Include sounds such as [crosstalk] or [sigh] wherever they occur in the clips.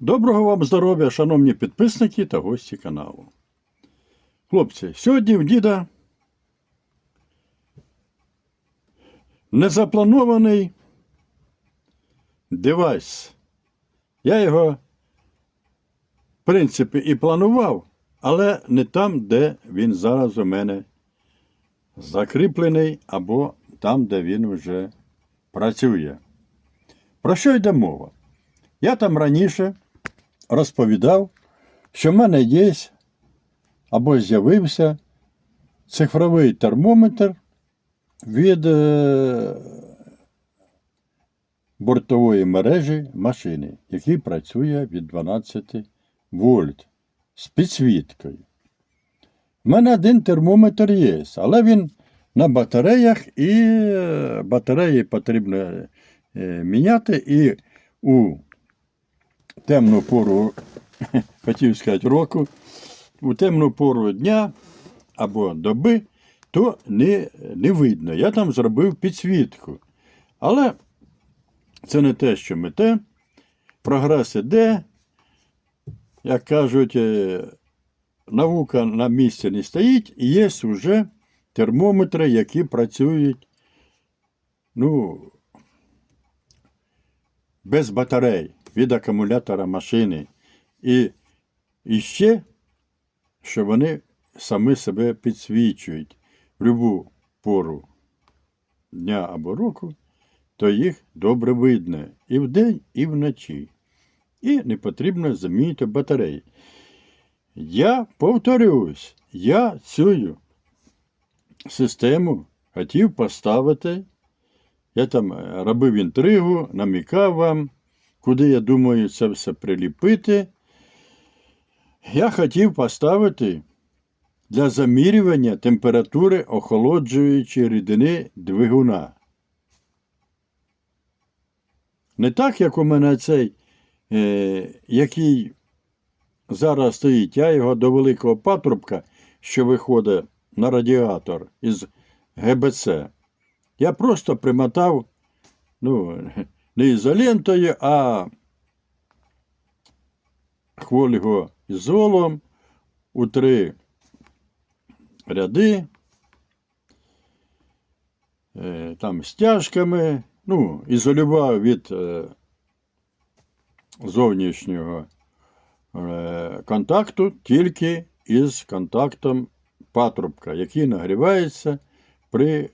Доброго вам здоров'я, шановні підписники та гості каналу. Хлопці, сьогодні в діда незапланований девайс. Я його, в принципі, і планував, але не там, де він зараз у мене закріплений, або там, де він вже працює. Про що йде мова? Я там раніше розповідав, що в мене є або з'явився цифровий термометр від е, бортової мережі машини, який працює від 12 вольт з підсвіткою. У мене один термометр є, але він на батареях і е, батареї потрібно е, міняти. І у темну пору, [laughs] хотів сказати, року, у темну пору дня або доби, то не, не видно. Я там зробив підсвітку. Але це не те, що мете. Прогрес іде, як кажуть, е, наука на місці не стоїть, і є вже термометри, які працюють ну, без батарей від акумулятора машини. І, і ще, що вони самі себе підсвічують в будь-яку пору дня або року, то їх добре видно і вдень, і вночі. І не потрібно замінити батареї. Я повторюсь, я цю систему хотів поставити. Я там робив інтригу, намікав вам, куди я думаю це все приліпити. Я хотів поставити для замірювання температури охолоджуючої рідини двигуна. Не так, як у мене цей, е, який зараз стоїть, я його до великого патрубка, що виходить на радіатор із ГБЦ. Я просто примотав, ну, не ізолентою, а хволіго ізолом у три ряди, е, там стяжками, ну, ізолював від е, зовнішнього е, контакту тільки із контактом патрубка, який нагрівається при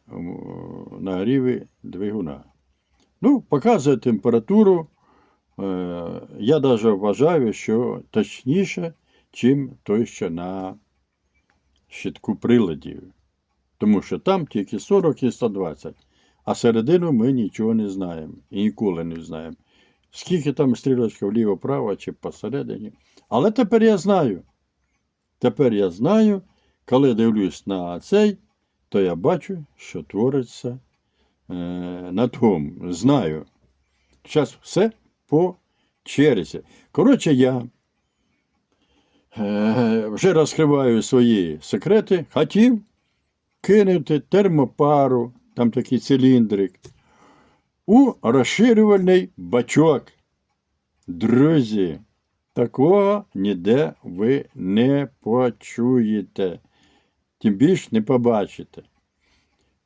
нагріві двигуна. Ну, показує температуру. Е, Я навіть вважаю, що точніше, чим той, що на щитку приладів. Тому що там тільки 40 і 120, а середину ми нічого не знаємо і ніколи не знаємо. Скільки там стрілочка вліво-право чи посередині. Але тепер я знаю. Тепер я знаю, коли дивлюсь на цей, то я бачу, що твориться е, на тому. Знаю. Зараз все по черзі. Коротше, я е, вже розкриваю свої секрети. Хотів кинути термопару, там такий циліндрик, у розширювальний бачок. Друзі, такого ніде ви не почуєте. Тим більше не побачите.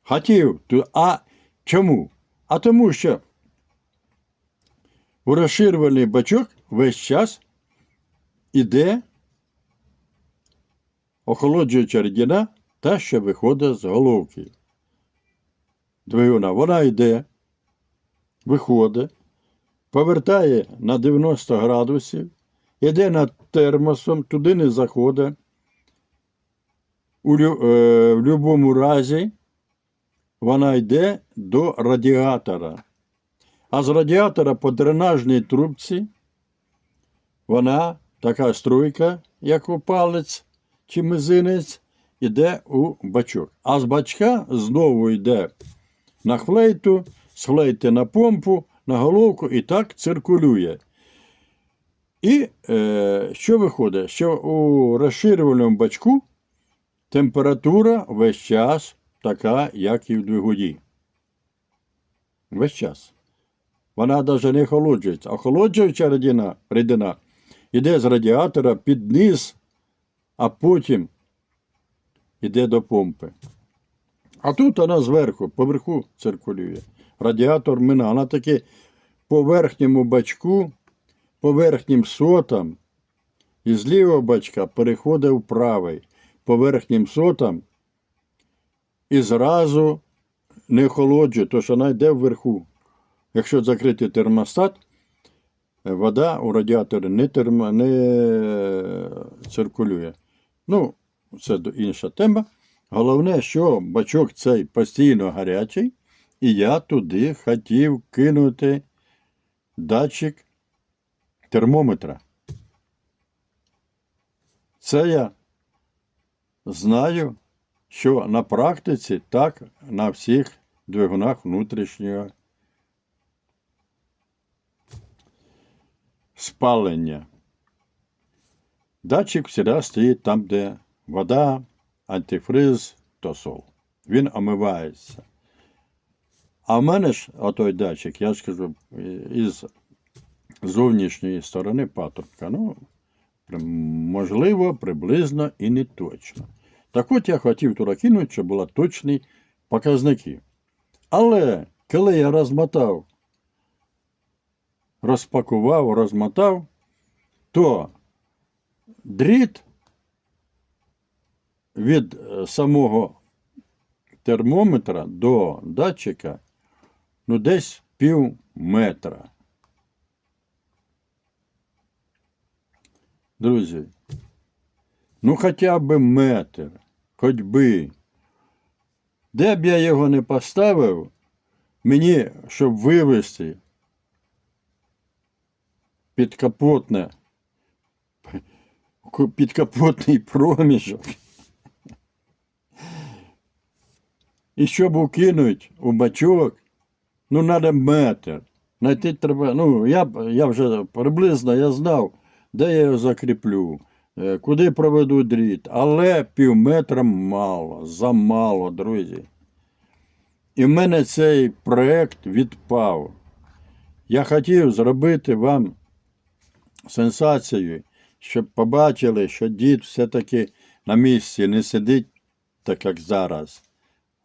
Хотів, а чому? А тому що у розширювальний бачок весь час іде охолоджуюча рідина, та, що виходить з головки. Двигуна. Вона йде, виходить, повертає на 90 градусів, іде над термосом, туди не заходить. У, е, в будь-якому разі вона йде до радіатора. А з радіатора по дренажній трубці вона така струйка, як у палець чи мизинець, іде у бачок. А з бачка знову йде на флейту, з флейти на помпу, на головку і так циркулює. І е, що виходить? Що у розширювальному бачку температура весь час така, як і в двигуні. Весь час. Вона навіть не охолоджується. Охолоджуюча рідина, рідина іде з радіатора під низ, а потім іде до помпи. А тут вона зверху, поверху циркулює. Радіатор мина. Вона таки по верхньому бачку, по верхнім сотам, і з лівого бачка переходить в правий, по верхнім сотам і зразу не охолоджує, то що вона йде вверху. Якщо закрити термостат, вода у радіаторі не, термо, не е, циркулює. Ну, це інша тема. Головне, що бачок цей постійно гарячий, і я туди хотів кинути датчик термометра. Це я знаю, що на практиці так на всіх двигунах внутрішнього спалення. Датчик завжди стоїть там, де вода, антифриз, тосол. Він омивається. А в мене ж отой датчик, я ж кажу, із зовнішньої сторони патрубка. Ну, можливо, приблизно і не точно. Так от я хотів туди кинути, щоб були точні показники. Але коли я розмотав, розпакував, розмотав, то дріт від е, самого термометра до датчика ну, десь пів метра. Друзі, ну хоча б метр, хоч би. Де б я його не поставив, мені, щоб вивести підкапотне, підкапотний проміжок. І щоб укинуть у бачок, ну, треба метр. Найти треба, ну, я, я вже приблизно я знав, де я його закріплю, куди проведу дріт, але пів метра мало, замало, друзі. І в мене цей проект відпав. Я хотів зробити вам сенсацію, щоб побачили, що дід все-таки на місці не сидить, так як зараз,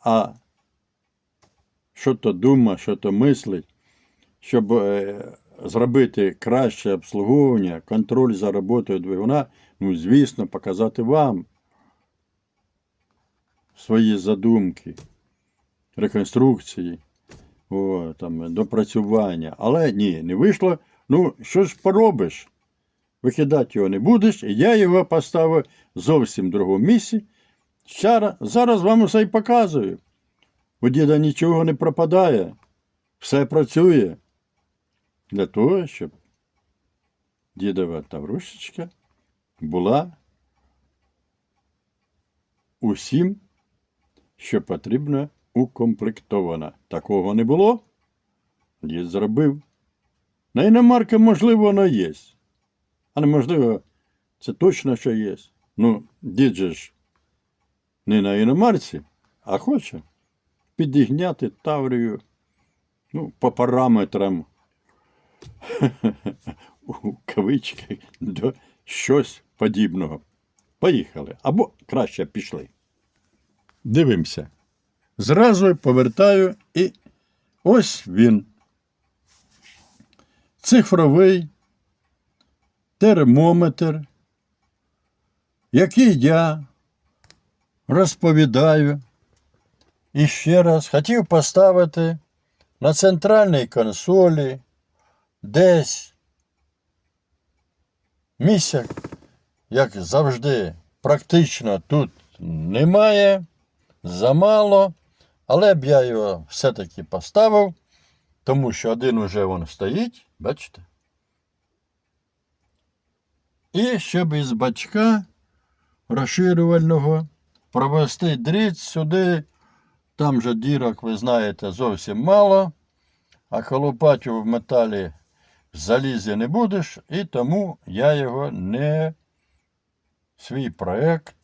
а що то думає, що то мислить, щоб е, зробити краще обслуговування, контроль за роботою двигуна, ну, звісно, показати вам свої задумки, реконструкції, о, там, допрацювання. Але ні, не вийшло. Ну, що ж поробиш? Викидати його не будеш, і я його поставив зовсім в другому місці. Щара, зараз вам усе й показую. У діда нічого не пропадає, все працює для того, щоб дідова таврушечка була усім, що потрібно укомплектована. Такого не було. Дід зробив. На іномарки, можливо, воно є. А неможливо, це точно, що є. Ну, дід же ж не на іномарці, а хоче підігняти Таврію ну, по параметрам у кавички до щось подібного. Поїхали. Або краще пішли. Дивимося. Зразу повертаю і ось він. Цифровий термометр, який я розповідаю. І ще раз хотів поставити на центральній консолі десь місця, як завжди, практично тут немає, замало, але б я його все-таки поставив, тому що один уже він стоїть, бачите? І щоб із бачка розширювального провести дріт сюди. Там же дірок, ви знаєте, зовсім мало, а колупати в металі залізі не будеш, і тому я його не свій проект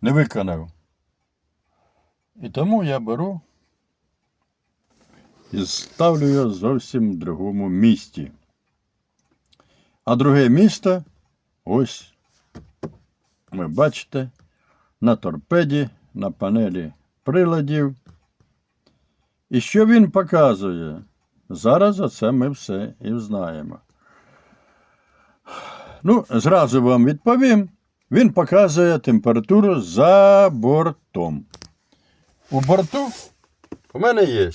не виконав. І тому я беру і ставлю його зовсім в другому місці. А друге місто ось ви бачите на торпеді, на панелі приладів. І що він показує? Зараз оце ми все і знаємо. Ну, зразу вам відповім. Він показує температуру за бортом. У борту у мене є.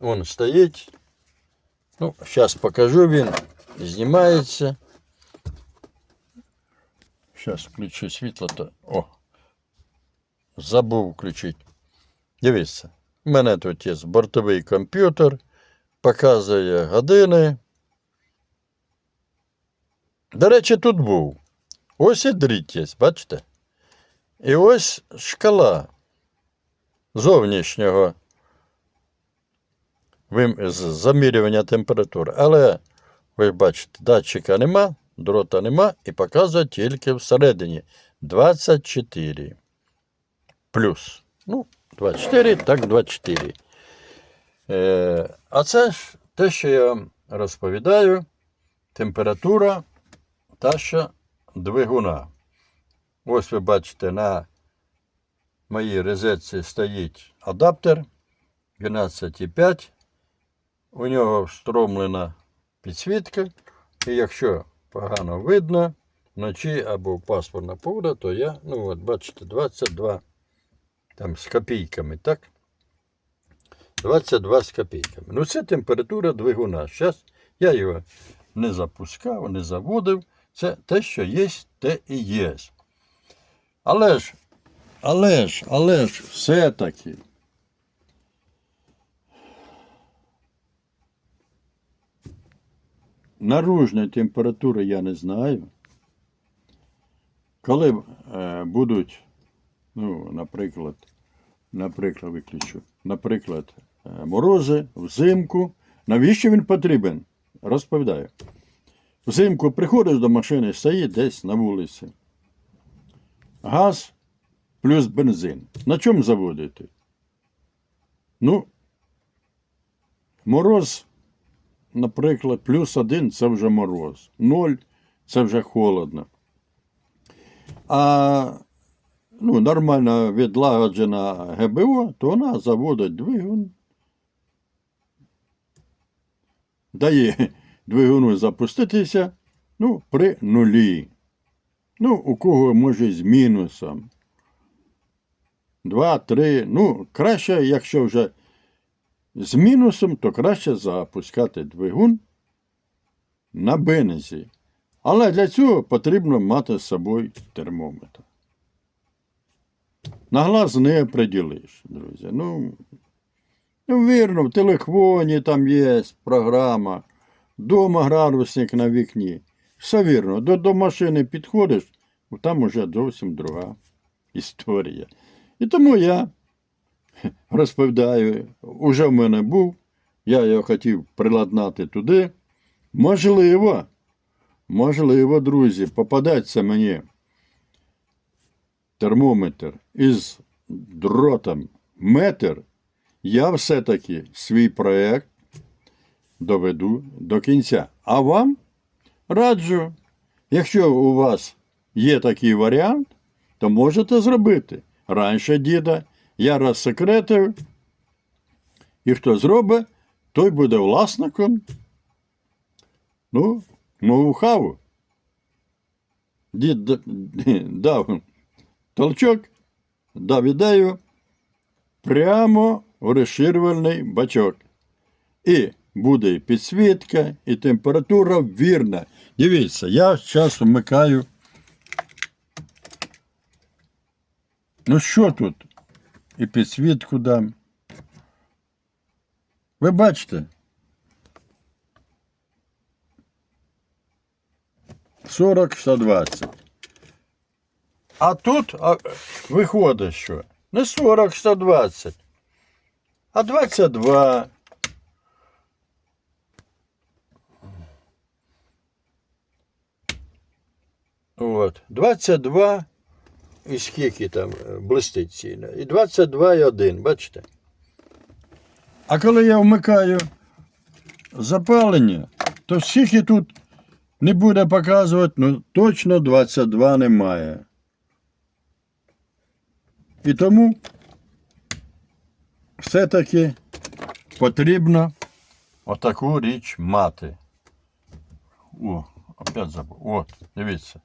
Вон стоїть. Ну, зараз покажу він. Знімається. Зараз включу світло. То... О! Забув включити. Дивіться. У мене тут є бортовий комп'ютер, показує години. До речі, тут був. Ось і дріт бачите? І ось шкала зовнішнього замірювання температури. Але ви бачите, датчика нема, дрота нема і показує тільки всередині 24. Плюс. Ну, 24, так 24. Е, а це ж те, що я вам розповідаю, температура та двигуна. Ось ви бачите, на моїй розетці стоїть адаптер 12,5. У нього встромлена підсвітка. І якщо погано видно вночі або паспорна пора, то я, ну от бачите, 22 там з копійками, так? 22 з копійками. Ну, це температура двигуна. Зараз я його не запускав, не заводив. Це те, що є, те і є. Але ж, але ж, але ж, все-таки. Наружної температури я не знаю. Коли е, будуть, ну, наприклад, наприклад, виключу, наприклад, морози взимку, навіщо він потрібен? Розповідаю. Взимку приходиш до машини, стоїть десь на вулиці. Газ плюс бензин. На чому заводити? Ну, мороз, наприклад, плюс один це вже мороз. Ноль це вже холодно. А ну, нормально відлагоджена ГБО, то вона заводить двигун. Дає двигуну запуститися ну, при нулі. Ну, у кого може з мінусом. Два, три. Ну, краще, якщо вже з мінусом, то краще запускати двигун на бензі. Але для цього потрібно мати з собою термометр. На глаз не приділиш, друзі. Ну, ну, вірно, в телефоні там є програма, дома градусник на вікні. Все вірно, до, до машини підходиш, там уже зовсім друга історія. І тому я розповідаю, уже в мене був, я його хотів приладнати туди. Можливо, можливо, друзі, попадеться мені термометр із дротом метр, я все-таки свій проєкт доведу до кінця. А вам раджу, якщо у вас є такий варіант, то можете зробити. Раніше діда я розсекретив, і хто зробить, той буде власником. Ну, ноу-хау. Дід дав толчок, дав ідею прямо розширювальний бачок. І буде і підсвітка, і температура вірна. Дивіться, я зараз вмикаю. Ну що тут? І підсвітку дам. Ви бачите? 40 120. А тут а, виходить, що не 40 120, а 22. От, 22 і скільки там е, блистить ціна. І 22,1, бачите? А коли я вмикаю запалення, то скільки тут не буде показувати, ну точно 22 немає. І тому все-таки потрібно отаку річ мати. О, опять забув. От, дивіться.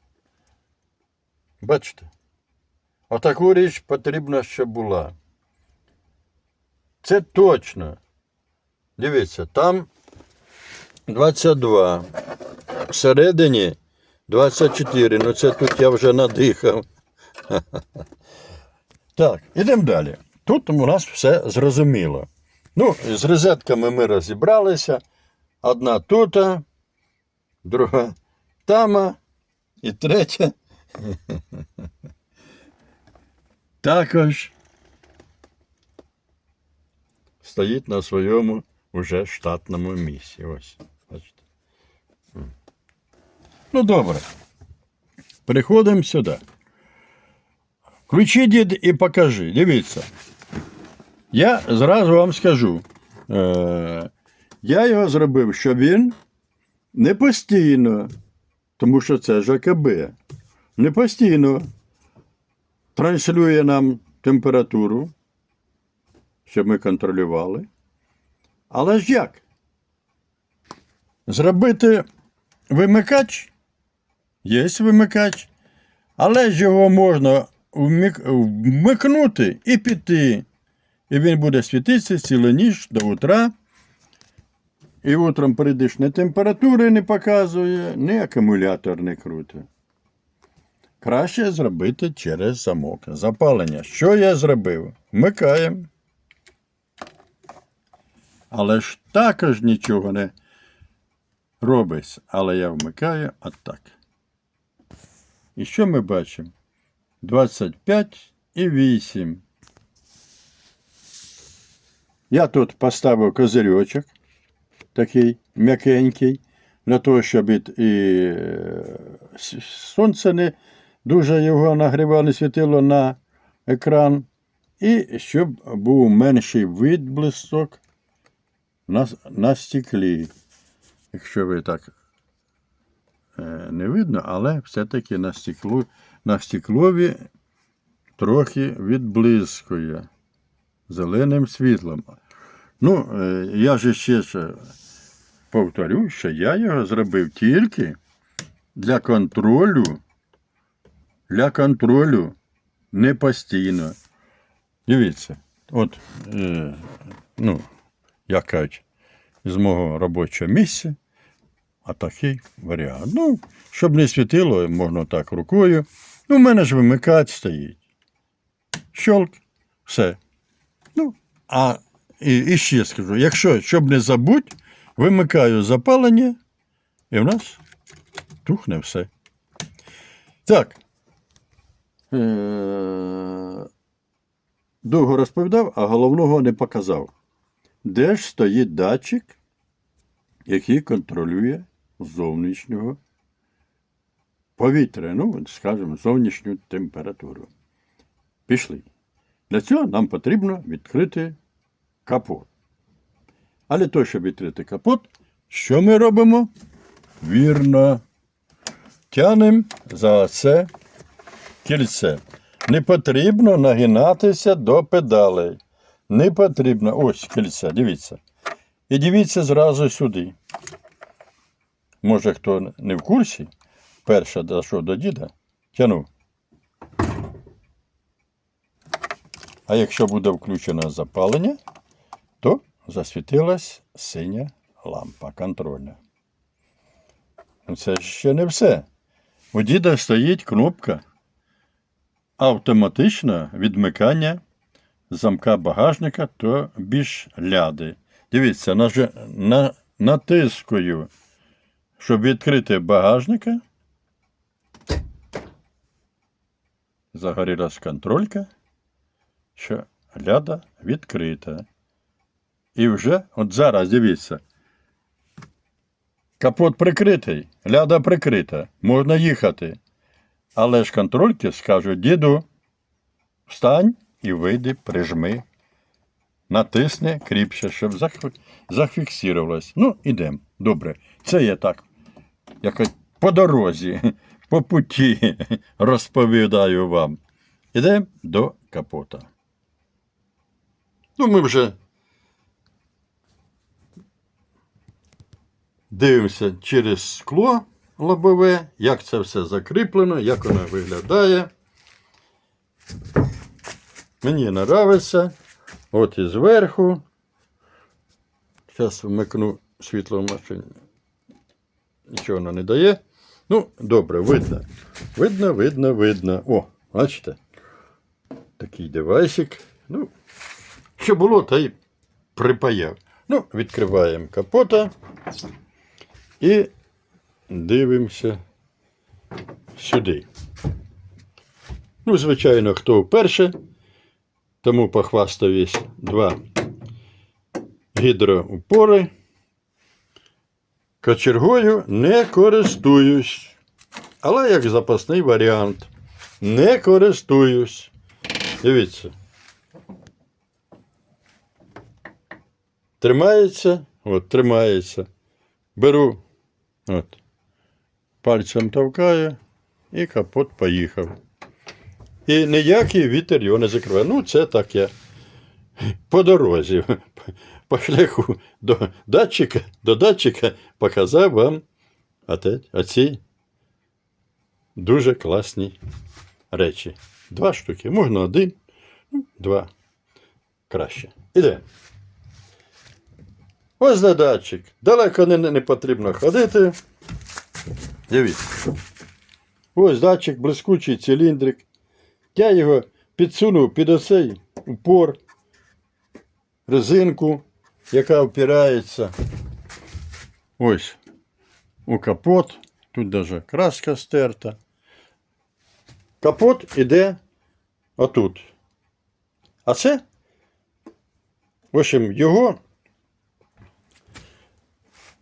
Бачите? Отаку річ потрібно, щоб була. Це точно. Дивіться, там 22. Всередині 24. Ну це тут я вже надихав. [laughs] Так, ідемо далі. Тут у нас все зрозуміло. Ну, з розетками ми розібралися. Одна тут, друга там, і третя. [laughs] Також стоїть на своєму уже штатному місці. Ось. Бачите. Ну, добре. Переходимо сюди. Включи дід і покажи. Дивіться. Я зразу вам скажу. Е- я його зробив, щоб він не постійно, тому що це ЖКБ, не постійно транслює нам температуру, щоб ми контролювали. Але ж як? Зробити вимикач? Є вимикач, але ж його можна вмикнути і піти. І він буде світитися цілу ніч до утра. І утром прийдеш, ні температури не показує, ні акумулятор не крутить. Краще зробити через замок. Запалення. Що я зробив? Вмикаємо. Але ж також нічого не робить. Але я вмикаю отак. І що ми бачимо? 25 і 8. Я тут поставив козирьочок, такий м'якенький, для того, щоб і сонце не дуже його нагрівало, не світило на екран. І щоб був менший відблисок на, на стеклі. Якщо ви так е, не видно, але все-таки на, стеклу, на стеклові трохи відблискує зеленим світлом. Ну, е, я же ще ж повторю, що я його зробив тільки для контролю, для контролю не постійно. Дивіться, от, е, ну, як кажуть, з мого робочого місця, а такий варіант. Ну, щоб не світило, можна так рукою. Ну, в мене ж вимикач стоїть. Щолк, все. А і, і ще скажу, якщо, щоб не забудь, вимикаю запалення, і в нас тухне все. Так. Е- Довго розповідав, а головного не показав. Де ж стоїть датчик, який контролює зовнішнього повітря, ну, скажімо, зовнішню температуру. Пішли. Для цього нам потрібно відкрити капот. А для щоб відкрити капот, що ми робимо? Вірно. Тянемо за це кільце. Не потрібно нагинатися до педалей. Не потрібно. Ось кільце, дивіться. І дивіться зразу сюди. Може, хто не в курсі, перша дійшов до діда, тянув. А якщо буде включено запалення, то засвітилась синя лампа контрольна. Ну, Це ще не все. У діда стоїть кнопка автоматичне відмикання замка багажника то більш ляди. Дивіться, на, натискую, щоб відкрити багажника. Загорілась контролька, що ляда відкрита. І вже, от зараз дивіться. Капот прикритий, ляда прикрита, можна їхати. Але ж контрольки скажуть, діду, встань і вийди, прижми. Натисни кріпше, щоб зафіксувалось. Ну, ідемо. Добре. Це я так, як по дорозі, [laughs] по путі [laughs] розповідаю вам. Ідемо до капота. Ну, ми вже дивимося через скло лобове, як це все закріплено, як воно виглядає. Мені подобається. От і зверху. Зараз вмикну світло в машині. Нічого воно не дає. Ну, добре, видно. Видно, видно, видно. О, бачите? Такий девайсик. Ну, що було, та й припаяв. Ну, відкриваємо капота і дивимося сюди. Ну, звичайно, хто вперше, тому похвастаюсь два гідроупори. Кочергою не користуюсь. Але як запасний варіант. Не користуюсь. Дивіться. Тримається, от, тримається. Беру, от, пальцем товкаю і капот поїхав. І ніякий вітер його не закриває. Ну, це так я по дорозі, по шляху до датчика, до датчика показав вам оці дуже класні речі. Два штуки. Можна один, ну, два. Краще. Іде. Ось де. Далеко не, не потрібно ходити. Дивіться. Ось датчик, блискучий циліндрик. Я його підсунув під оцей упор, резинку, яка впирається. Ось у капот. Тут даже краска стерта. Капот іде отут. А це, в общем, його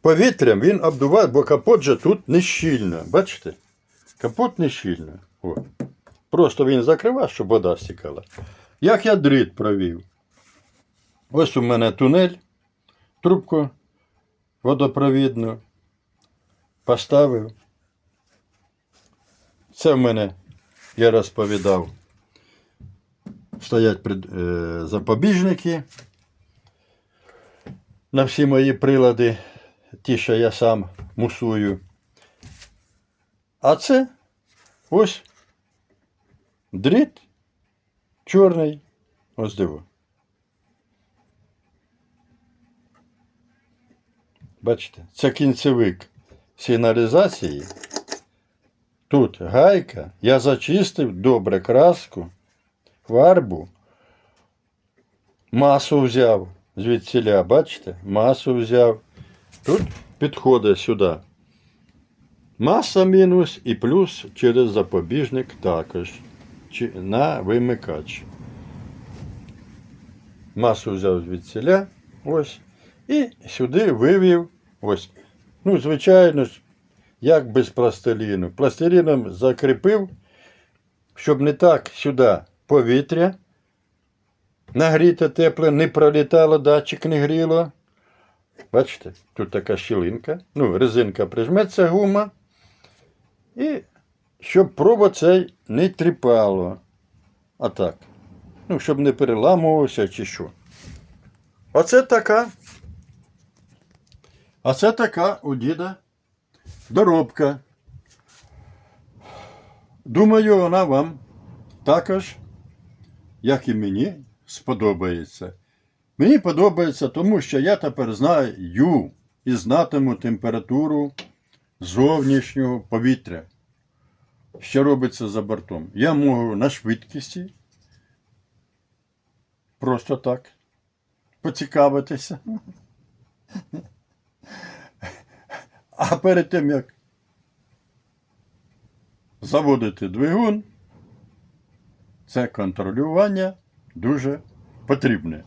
повітрям він обдуває, бо капот же тут не щільно. Бачите? Капот не щільно. О. Просто він закривав, щоб вода стікала. Як я дріт провів? Ось у мене тунель, трубку водопровідну. Поставив. Це в мене, я розповідав, стоять пред- е, запобіжники на всі мої прилади, ті, що я сам мусую. А це ось дріт чорний. Ось диво. Бачите, це кінцевик сигналізації. Тут гайка. Я зачистив добре краску, фарбу. Масу взяв звідсіля, бачите? Масу взяв. Тут підходить сюди. Маса мінус і плюс через запобіжник також. На вимикач. Масу взяв звідсіля. Ось. І сюди вивів. Ось. Ну, звичайно як без пластиліну. Пластиліном закріпив, щоб не так сюди повітря. Нагріте тепле, не пролітало, датчик не гріло. Бачите, тут така щілинка. Ну, резинка прижметься гума. І щоб провод цей не тріпало. А так. Ну, щоб не переламувався чи що. Оце така. А це така у діда доробка. Думаю, вона вам також, як і мені, сподобається. Мені подобається, тому що я тепер знаю і знатиму температуру зовнішнього повітря, що робиться за бортом. Я можу на швидкості просто так поцікавитися. А перед тим, як заводити двигун, це контролювання дуже потрібне.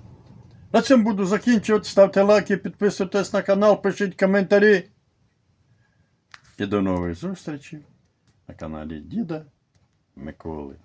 На цьому буду закінчувати. Ставте лайки, підписуйтесь на канал, пишіть коментарі. І до нових зустрічей на каналі Діда Миколи.